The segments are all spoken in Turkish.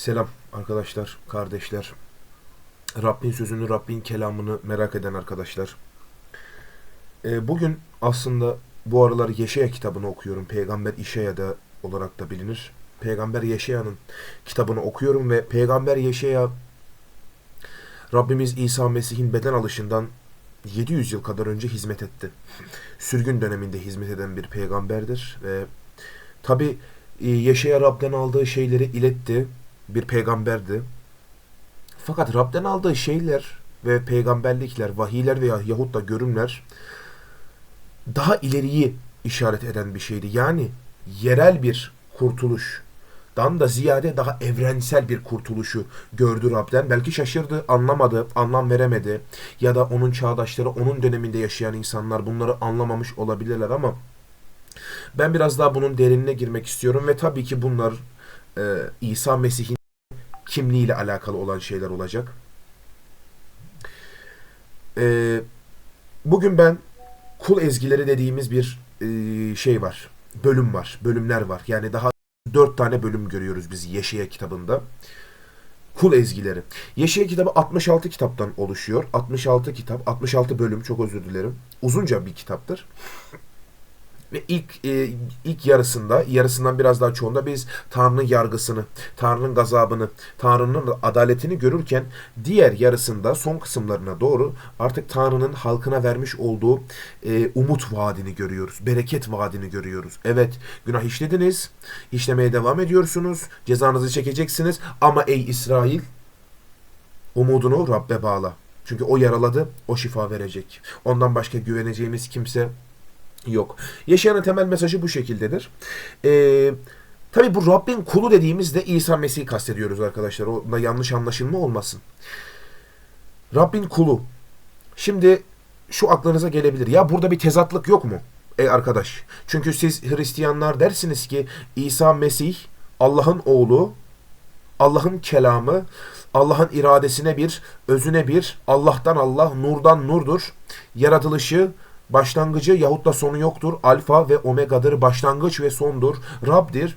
Selam arkadaşlar, kardeşler. Rabbin sözünü, Rabbin kelamını merak eden arkadaşlar. Ee, bugün aslında bu aralar Yeşaya kitabını okuyorum. Peygamber İşeya'da olarak da bilinir. Peygamber Yeşaya'nın kitabını okuyorum ve Peygamber Yeşaya Rabbimiz İsa Mesih'in beden alışından 700 yıl kadar önce hizmet etti. Sürgün döneminde hizmet eden bir peygamberdir ve tabi Yeşaya Rab'den aldığı şeyleri iletti. Bir peygamberdi. Fakat Rab'den aldığı şeyler ve peygamberlikler, vahiyler veya yahut da görümler daha ileriyi işaret eden bir şeydi. Yani yerel bir kurtuluştan da ziyade daha evrensel bir kurtuluşu gördü Rab'den. Belki şaşırdı, anlamadı, anlam veremedi. Ya da onun çağdaşları, onun döneminde yaşayan insanlar bunları anlamamış olabilirler ama ben biraz daha bunun derinine girmek istiyorum ve tabii ki bunlar e, İsa Mesih'in kimliğiyle alakalı olan şeyler olacak. E, bugün ben kul ezgileri dediğimiz bir e, şey var. Bölüm var. Bölümler var. Yani daha dört tane bölüm görüyoruz biz Yeşaya kitabında. Kul ezgileri. Yeşaya kitabı 66 kitaptan oluşuyor. 66 kitap, 66 bölüm çok özür dilerim. Uzunca bir kitaptır. Ve ilk e, ilk yarısında, yarısından biraz daha çoğunda biz Tanrı'nın yargısını, Tanrı'nın gazabını, Tanrı'nın adaletini görürken diğer yarısında son kısımlarına doğru artık Tanrı'nın halkına vermiş olduğu e, umut vaadini görüyoruz. Bereket vaadini görüyoruz. Evet günah işlediniz, işlemeye devam ediyorsunuz, cezanızı çekeceksiniz ama ey İsrail umudunu Rabbe bağla. Çünkü o yaraladı, o şifa verecek. Ondan başka güveneceğimiz kimse yok. Yaşayanın temel mesajı bu şekildedir. Ee, Tabi bu Rabbin kulu dediğimizde İsa Mesih'i kastediyoruz arkadaşlar. Onda yanlış anlaşılma olmasın. Rabbin kulu. Şimdi şu aklınıza gelebilir. Ya burada bir tezatlık yok mu? Ey arkadaş. Çünkü siz Hristiyanlar dersiniz ki İsa Mesih Allah'ın oğlu, Allah'ın kelamı, Allah'ın iradesine bir, özüne bir, Allah'tan Allah, nurdan nurdur. Yaratılışı, başlangıcı yahut da sonu yoktur. Alfa ve omegadır. Başlangıç ve sondur. Rab'dir.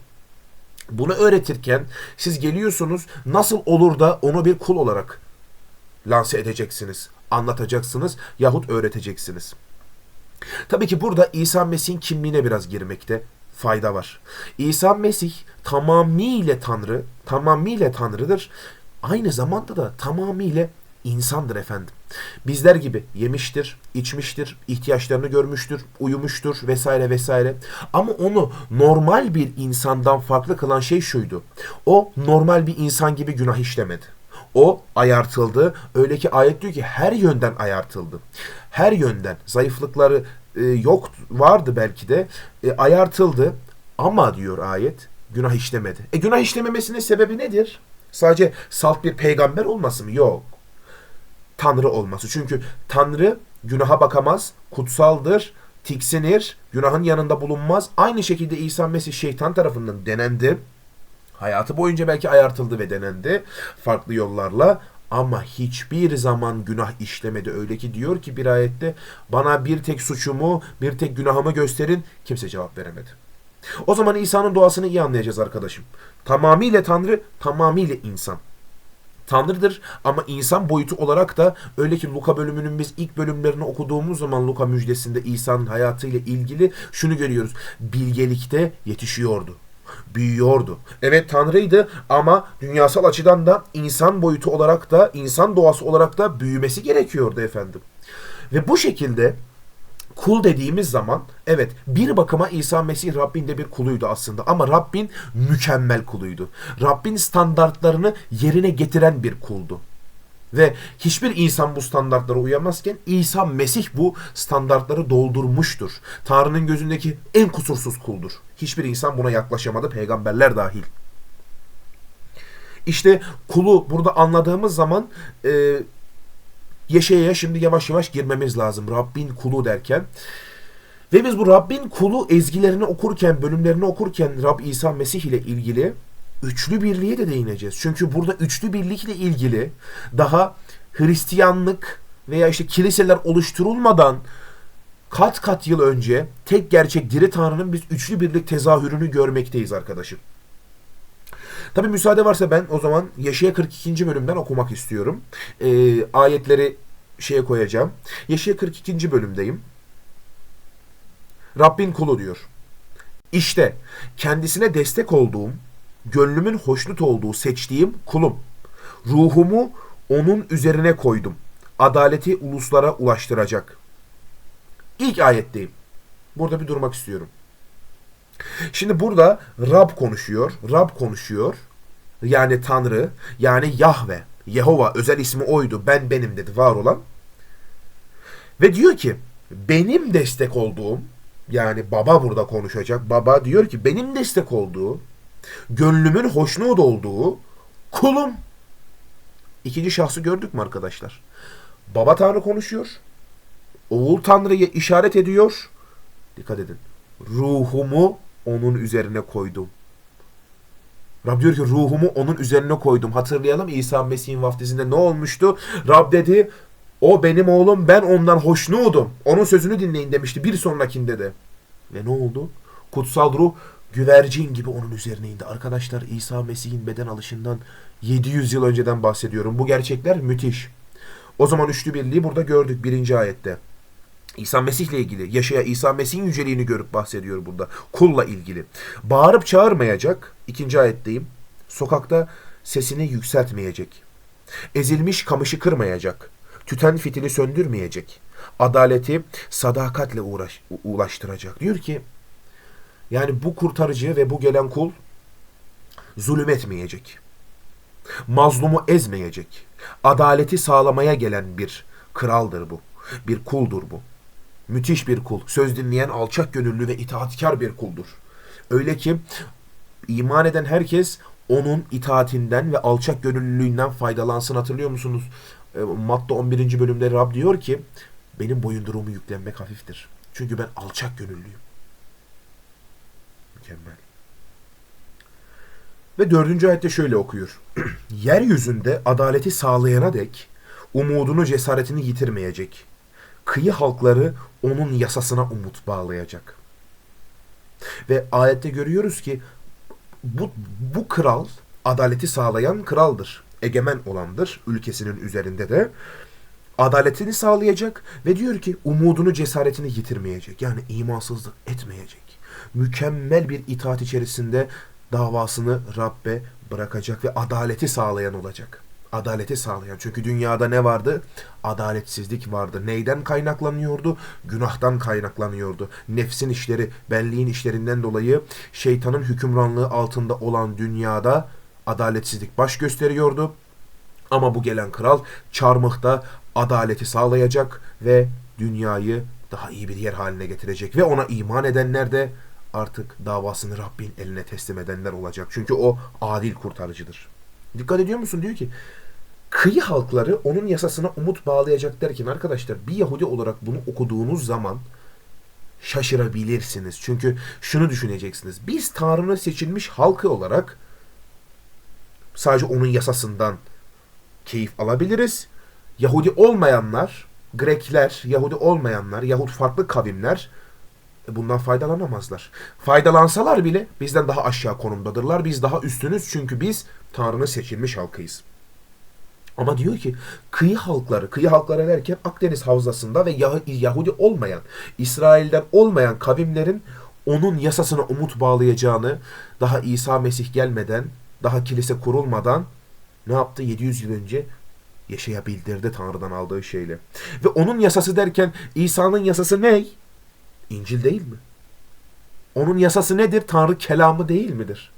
Bunu öğretirken siz geliyorsunuz nasıl olur da onu bir kul olarak lanse edeceksiniz, anlatacaksınız yahut öğreteceksiniz. Tabii ki burada İsa Mesih'in kimliğine biraz girmekte fayda var. İsa Mesih tamamıyla Tanrı, tamamıyla Tanrı'dır. Aynı zamanda da tamamıyla insandır efendim. Bizler gibi yemiştir, içmiştir, ihtiyaçlarını görmüştür, uyumuştur vesaire vesaire. Ama onu normal bir insandan farklı kılan şey şuydu. O normal bir insan gibi günah işlemedi. O ayartıldı. Öyle ki ayet diyor ki her yönden ayartıldı. Her yönden zayıflıkları e, yok vardı belki de e, ayartıldı ama diyor ayet günah işlemedi. E günah işlememesinin sebebi nedir? Sadece salt bir peygamber olması mı? Yok. Tanrı olması. Çünkü Tanrı günaha bakamaz, kutsaldır, tiksinir, günahın yanında bulunmaz. Aynı şekilde İsa Mesih şeytan tarafından denendi. Hayatı boyunca belki ayartıldı ve denendi farklı yollarla ama hiçbir zaman günah işlemedi. Öyle ki diyor ki bir ayette bana bir tek suçumu, bir tek günahımı gösterin. Kimse cevap veremedi. O zaman İsa'nın doğasını iyi anlayacağız arkadaşım. Tamamıyla Tanrı, tamamıyla insan. Tanrı'dır ama insan boyutu olarak da öyle ki Luka bölümünün biz ilk bölümlerini okuduğumuz zaman Luka müjdesinde İsa'nın hayatıyla ilgili şunu görüyoruz. Bilgelikte yetişiyordu. Büyüyordu. Evet Tanrı'ydı ama dünyasal açıdan da insan boyutu olarak da insan doğası olarak da büyümesi gerekiyordu efendim. Ve bu şekilde kul dediğimiz zaman evet bir bakıma İsa Mesih Rabbin de bir kuluydu aslında ama Rabbin mükemmel kuluydu. Rabbin standartlarını yerine getiren bir kuldu. Ve hiçbir insan bu standartlara uyamazken İsa Mesih bu standartları doldurmuştur. Tanrı'nın gözündeki en kusursuz kuldur. Hiçbir insan buna yaklaşamadı peygamberler dahil. İşte kulu burada anladığımız zaman e, Yeşaya'ya şimdi yavaş yavaş girmemiz lazım. Rabbin kulu derken. Ve biz bu Rabbin kulu ezgilerini okurken, bölümlerini okurken Rab İsa Mesih ile ilgili üçlü birliğe de değineceğiz. Çünkü burada üçlü birlikle ilgili daha Hristiyanlık veya işte kiliseler oluşturulmadan kat kat yıl önce tek gerçek diri Tanrı'nın biz üçlü birlik tezahürünü görmekteyiz arkadaşım. Tabi müsaade varsa ben o zaman Yaşaya 42. bölümden okumak istiyorum. Ee, ayetleri şeye koyacağım. Yaşaya 42. bölümdeyim. Rabbin kulu diyor. İşte kendisine destek olduğum, gönlümün hoşnut olduğu seçtiğim kulum. Ruhumu onun üzerine koydum. Adaleti uluslara ulaştıracak. İlk ayetteyim. Burada bir durmak istiyorum. Şimdi burada Rab konuşuyor. Rab konuşuyor. Yani Tanrı, yani Yahve. Yehova özel ismi oydu. Ben benim dedi var olan. Ve diyor ki benim destek olduğum yani baba burada konuşacak. Baba diyor ki benim destek olduğu, gönlümün hoşnut olduğu kulum. İkinci şahsı gördük mü arkadaşlar? Baba Tanrı konuşuyor. Oğul Tanrı'yı işaret ediyor. Dikkat edin. Ruhumu onun üzerine koydum. Rab diyor ki ruhumu onun üzerine koydum. Hatırlayalım İsa Mesih'in vaftizinde ne olmuştu? Rab dedi o benim oğlum ben ondan hoşnutum. Onun sözünü dinleyin demişti bir sonrakinde de. Ve ne oldu? Kutsal ruh güvercin gibi onun üzerine indi. Arkadaşlar İsa Mesih'in beden alışından 700 yıl önceden bahsediyorum. Bu gerçekler müthiş. O zaman üçlü birliği burada gördük birinci ayette. İsa Mesih ile ilgili, yaşaya İsa Mesih'in yüceliğini görüp bahsediyor burada. Kulla ilgili. Bağırıp çağırmayacak. ikinci ayetteyim. Sokakta sesini yükseltmeyecek. Ezilmiş kamışı kırmayacak. Tüten fitili söndürmeyecek. Adaleti sadakatle uğraş, ulaştıracak. Diyor ki yani bu kurtarıcı ve bu gelen kul zulüm etmeyecek. Mazlumu ezmeyecek. Adaleti sağlamaya gelen bir kraldır bu. Bir kuldur bu. Müthiş bir kul. Söz dinleyen alçak gönüllü ve itaatkar bir kuldur. Öyle ki iman eden herkes onun itaatinden ve alçak gönüllülüğünden faydalansın. Hatırlıyor musunuz? E, Matta 11. bölümde Rab diyor ki benim boyunduruğumu yüklenmek hafiftir. Çünkü ben alçak gönüllüyüm. Mükemmel. Ve dördüncü ayette şöyle okuyor. Yeryüzünde adaleti sağlayana dek umudunu cesaretini yitirmeyecek. Kıyı halkları onun yasasına umut bağlayacak. Ve ayette görüyoruz ki bu, bu kral adaleti sağlayan kraldır. Egemen olandır ülkesinin üzerinde de. Adaletini sağlayacak ve diyor ki umudunu cesaretini yitirmeyecek. Yani imansızlık etmeyecek. Mükemmel bir itaat içerisinde davasını Rabbe bırakacak ve adaleti sağlayan olacak. Adaleti sağlayan. Çünkü dünyada ne vardı? Adaletsizlik vardı. Neyden kaynaklanıyordu? Günahtan kaynaklanıyordu. Nefsin işleri, benliğin işlerinden dolayı şeytanın hükümranlığı altında olan dünyada adaletsizlik baş gösteriyordu. Ama bu gelen kral çarmıhta adaleti sağlayacak ve dünyayı daha iyi bir yer haline getirecek. Ve ona iman edenler de artık davasını Rabbin eline teslim edenler olacak. Çünkü o adil kurtarıcıdır. Dikkat ediyor musun? Diyor ki kıyı halkları onun yasasına umut bağlayacak derken arkadaşlar bir Yahudi olarak bunu okuduğunuz zaman şaşırabilirsiniz. Çünkü şunu düşüneceksiniz. Biz Tanrı'nın seçilmiş halkı olarak sadece onun yasasından keyif alabiliriz. Yahudi olmayanlar, Grekler, Yahudi olmayanlar, yahut farklı kavimler e, bundan faydalanamazlar. Faydalansalar bile bizden daha aşağı konumdadırlar. Biz daha üstünüz çünkü biz Tanrı'nın seçilmiş halkıyız. Ama diyor ki kıyı halkları, kıyı halkları derken Akdeniz havzasında ve Yahudi olmayan, İsrail'den olmayan kavimlerin onun yasasına umut bağlayacağını daha İsa Mesih gelmeden, daha kilise kurulmadan ne yaptı? 700 yıl önce yaşayabildirdi Tanrı'dan aldığı şeyle. Ve onun yasası derken İsa'nın yasası ne? İncil değil mi? Onun yasası nedir? Tanrı kelamı değil midir?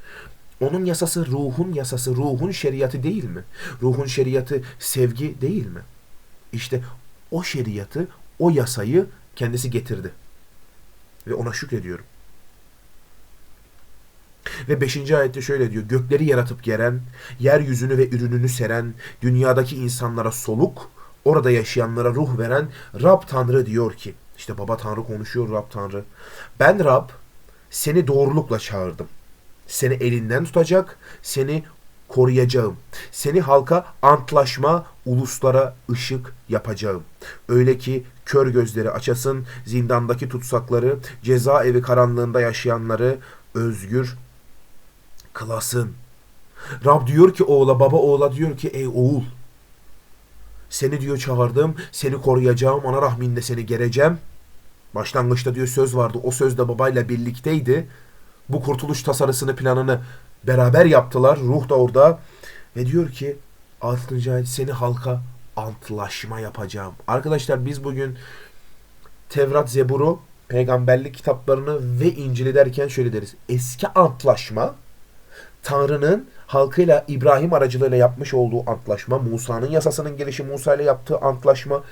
Onun yasası ruhun yasası, ruhun şeriatı değil mi? Ruhun şeriatı sevgi değil mi? İşte o şeriatı, o yasayı kendisi getirdi. Ve ona şükrediyorum. Ve 5. ayette şöyle diyor. Gökleri yaratıp geren, yeryüzünü ve ürününü seren, dünyadaki insanlara soluk, orada yaşayanlara ruh veren Rab Tanrı diyor ki, işte Baba Tanrı konuşuyor Rab Tanrı. Ben Rab seni doğrulukla çağırdım. Seni elinden tutacak, seni koruyacağım. Seni halka antlaşma, uluslara ışık yapacağım. Öyle ki kör gözleri açasın, zindandaki tutsakları, cezaevi karanlığında yaşayanları özgür kılasın. Rab diyor ki oğula, baba oğula diyor ki ey oğul. Seni diyor çağırdım, seni koruyacağım, ana rahminde seni gereceğim. Başlangıçta diyor söz vardı, o söz de babayla birlikteydi. Bu kurtuluş tasarısını, planını beraber yaptılar. Ruh da orada. Ve diyor ki 6. ayet seni halka antlaşma yapacağım. Arkadaşlar biz bugün Tevrat, Zebur'u, peygamberlik kitaplarını ve İncil'i derken şöyle deriz. Eski antlaşma Tanrı'nın halkıyla İbrahim aracılığıyla yapmış olduğu antlaşma, Musa'nın yasasının gelişi Musa ile yaptığı antlaşma,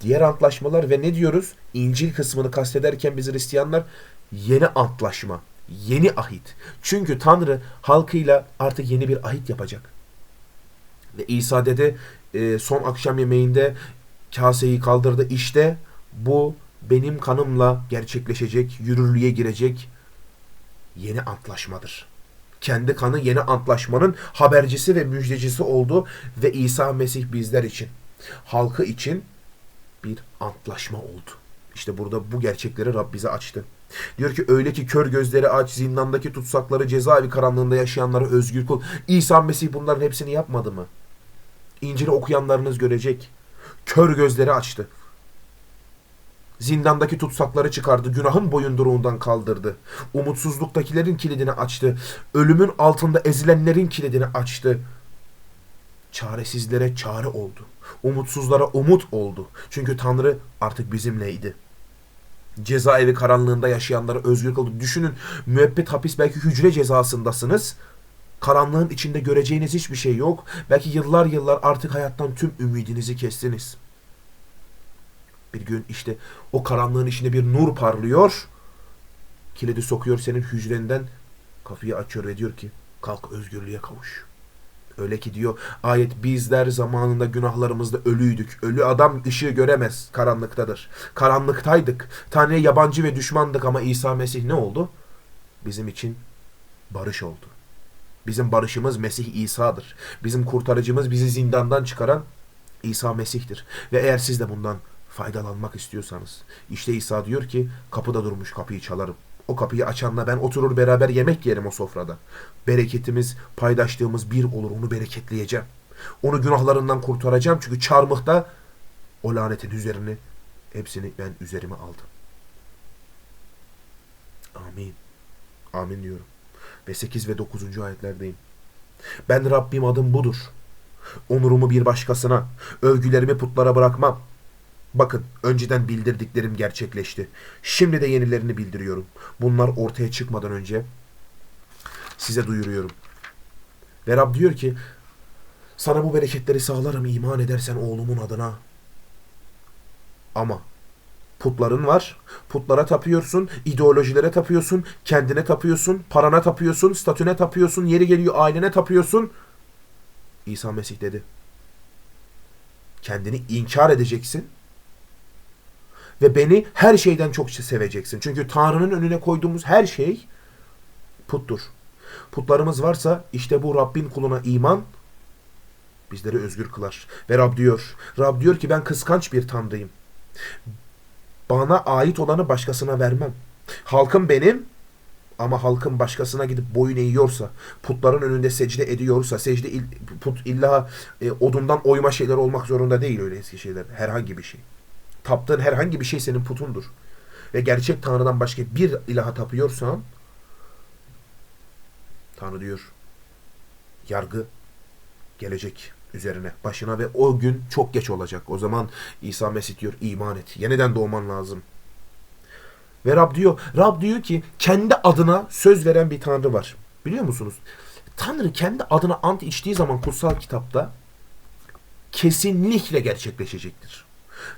diğer antlaşmalar ve ne diyoruz? İncil kısmını kastederken biz Hristiyanlar yeni antlaşma, yeni ahit. Çünkü Tanrı halkıyla artık yeni bir ahit yapacak. Ve İsa dedi e, son akşam yemeğinde kaseyi kaldırdı. İşte bu benim kanımla gerçekleşecek, yürürlüğe girecek yeni antlaşmadır. Kendi kanı yeni antlaşmanın habercisi ve müjdecisi oldu ve İsa Mesih bizler için, halkı için bir antlaşma oldu. İşte burada bu gerçekleri Rab bize açtı. Diyor ki öyle ki kör gözleri aç, zindandaki tutsakları cezaevi karanlığında yaşayanları özgür kul. İsa Mesih bunların hepsini yapmadı mı? İncil'i okuyanlarınız görecek. Kör gözleri açtı. Zindandaki tutsakları çıkardı. Günahın boyunduruğundan kaldırdı. Umutsuzluktakilerin kilidini açtı. Ölümün altında ezilenlerin kilidini açtı. Çaresizlere çare oldu. Umutsuzlara umut oldu. Çünkü Tanrı artık bizimleydi. Cezaevi karanlığında yaşayanları özgür kıldı. Düşünün müebbet hapis belki hücre cezasındasınız. Karanlığın içinde göreceğiniz hiçbir şey yok. Belki yıllar yıllar artık hayattan tüm ümidinizi kestiniz. Bir gün işte o karanlığın içinde bir nur parlıyor. Kilidi sokuyor senin hücrenden. Kapıyı açıyor ve diyor ki kalk özgürlüğe kavuş. Öyle ki diyor ayet bizler zamanında günahlarımızda ölüydük. Ölü adam ışığı göremez. Karanlıktadır. Karanlıktaydık. Tanrı'ya yabancı ve düşmandık ama İsa Mesih ne oldu? Bizim için barış oldu. Bizim barışımız Mesih İsa'dır. Bizim kurtarıcımız bizi zindandan çıkaran İsa Mesih'tir. Ve eğer siz de bundan faydalanmak istiyorsanız işte İsa diyor ki kapıda durmuş kapıyı çalarım. O kapıyı açanla ben oturur beraber yemek yerim o sofrada. Bereketimiz, paydaşlığımız bir olur. Onu bereketleyeceğim. Onu günahlarından kurtaracağım. Çünkü çarmıhta o lanetin üzerini hepsini ben üzerime aldım. Amin. Amin diyorum. Ve 8 ve 9. ayetlerdeyim. Ben Rabbim adım budur. Onurumu bir başkasına, övgülerimi putlara bırakmam. Bakın önceden bildirdiklerim gerçekleşti. Şimdi de yenilerini bildiriyorum. Bunlar ortaya çıkmadan önce size duyuruyorum. Ve Rab diyor ki sana bu bereketleri sağlarım iman edersen oğlumun adına. Ama putların var. Putlara tapıyorsun, ideolojilere tapıyorsun, kendine tapıyorsun, parana tapıyorsun, statüne tapıyorsun, yeri geliyor ailene tapıyorsun. İsa Mesih dedi. Kendini inkar edeceksin ve beni her şeyden çok seveceksin. Çünkü Tanrı'nın önüne koyduğumuz her şey puttur. Putlarımız varsa işte bu Rabbin kuluna iman bizleri özgür kılar. Ve Rab diyor, Rab diyor ki ben kıskanç bir tanrıyım. Bana ait olanı başkasına vermem. Halkım benim ama halkım başkasına gidip boyun eğiyorsa, putların önünde secde ediyorsa, secde il, put illa e, odundan oyma şeyler olmak zorunda değil öyle eski şeyler. Herhangi bir şey. Taptığın herhangi bir şey senin putundur. Ve gerçek Tanrı'dan başka bir ilaha tapıyorsan Tanrı diyor yargı gelecek üzerine, başına ve o gün çok geç olacak. O zaman İsa Mesih diyor iman et. Yeniden doğman lazım. Ve Rab diyor, Rab diyor ki kendi adına söz veren bir Tanrı var. Biliyor musunuz? Tanrı kendi adına ant içtiği zaman kutsal kitapta kesinlikle gerçekleşecektir.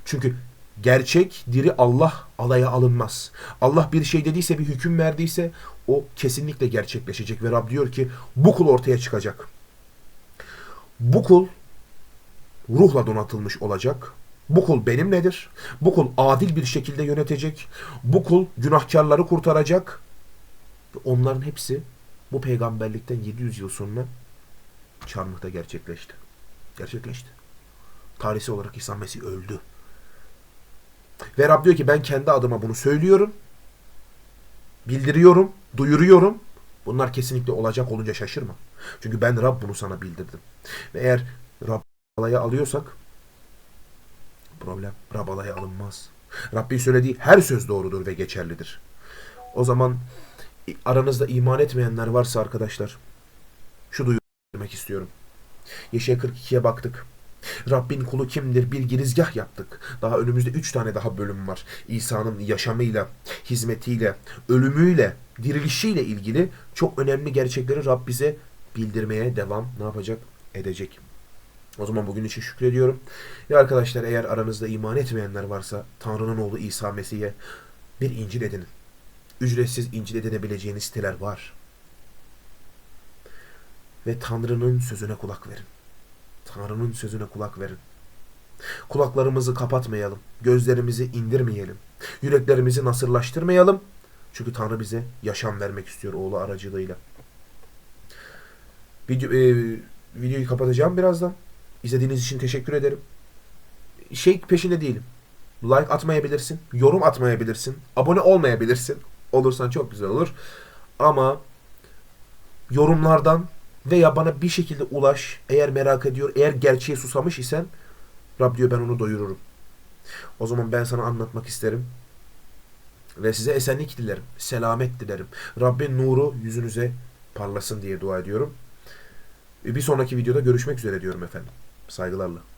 Çünkü gerçek diri Allah alaya alınmaz. Allah bir şey dediyse bir hüküm verdiyse o kesinlikle gerçekleşecek ve Rab diyor ki bu kul ortaya çıkacak. Bu kul ruhla donatılmış olacak. Bu kul benimledir. Bu kul adil bir şekilde yönetecek. Bu kul günahkarları kurtaracak. Onların hepsi bu peygamberlikten 700 yıl sonra çarmıhta gerçekleşti. Gerçekleşti. Tarihsel olarak İsa Mesih öldü. Ve Rab diyor ki ben kendi adıma bunu söylüyorum. Bildiriyorum, duyuruyorum. Bunlar kesinlikle olacak olunca şaşırma. Çünkü ben Rab bunu sana bildirdim. Ve eğer Rab alaya alıyorsak problem Rab alaya alınmaz. Rabbin söylediği her söz doğrudur ve geçerlidir. O zaman aranızda iman etmeyenler varsa arkadaşlar şu duyuyu vermek istiyorum. Yeşil 42'ye baktık. Rabbin kulu kimdir bir girizgah yaptık. Daha önümüzde üç tane daha bölüm var. İsa'nın yaşamıyla, hizmetiyle, ölümüyle, dirilişiyle ilgili çok önemli gerçekleri Rab bize bildirmeye devam ne yapacak? Edecek. O zaman bugün için şükrediyorum. Ve arkadaşlar eğer aranızda iman etmeyenler varsa Tanrı'nın oğlu İsa Mesih'e bir İncil edinin. Ücretsiz İncil edinebileceğiniz siteler var. Ve Tanrı'nın sözüne kulak verin. Tanrı'nın sözüne kulak verin. Kulaklarımızı kapatmayalım. Gözlerimizi indirmeyelim. Yüreklerimizi nasırlaştırmayalım. Çünkü Tanrı bize yaşam vermek istiyor oğlu aracılığıyla. Video, e, videoyu kapatacağım birazdan. İzlediğiniz için teşekkür ederim. Şey peşinde değilim. Like atmayabilirsin. Yorum atmayabilirsin. Abone olmayabilirsin. Olursan çok güzel olur. Ama yorumlardan veya bana bir şekilde ulaş. Eğer merak ediyor, eğer gerçeğe susamış isen Rab diyor ben onu doyururum. O zaman ben sana anlatmak isterim. Ve size esenlik dilerim. Selamet dilerim. Rabbin nuru yüzünüze parlasın diye dua ediyorum. Bir sonraki videoda görüşmek üzere diyorum efendim. Saygılarla.